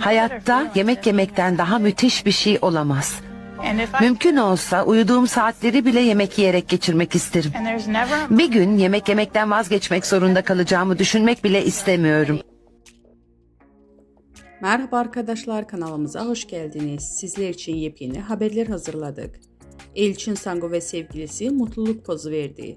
Hayatta yemek yemekten daha müthiş bir şey olamaz. Mümkün olsa uyuduğum saatleri bile yemek yiyerek geçirmek isterim. Bir gün yemek yemekten vazgeçmek zorunda kalacağımı düşünmek bile istemiyorum. Merhaba arkadaşlar kanalımıza hoş geldiniz. Sizler için yepyeni haberler hazırladık. Elçin Sango ve sevgilisi mutluluk pozu verdi.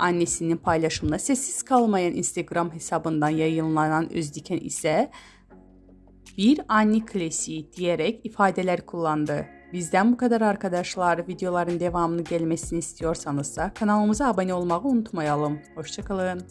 Annesinin paylaşımına sessiz kalmayan Instagram hesabından yayınlanan Özdiken ise bir anne klasiği diyerek ifadeler kullandı. Bizden bu kadar arkadaşlar. Videoların devamını gelmesini istiyorsanız da kanalımıza abone olmayı unutmayalım. Hoşçakalın.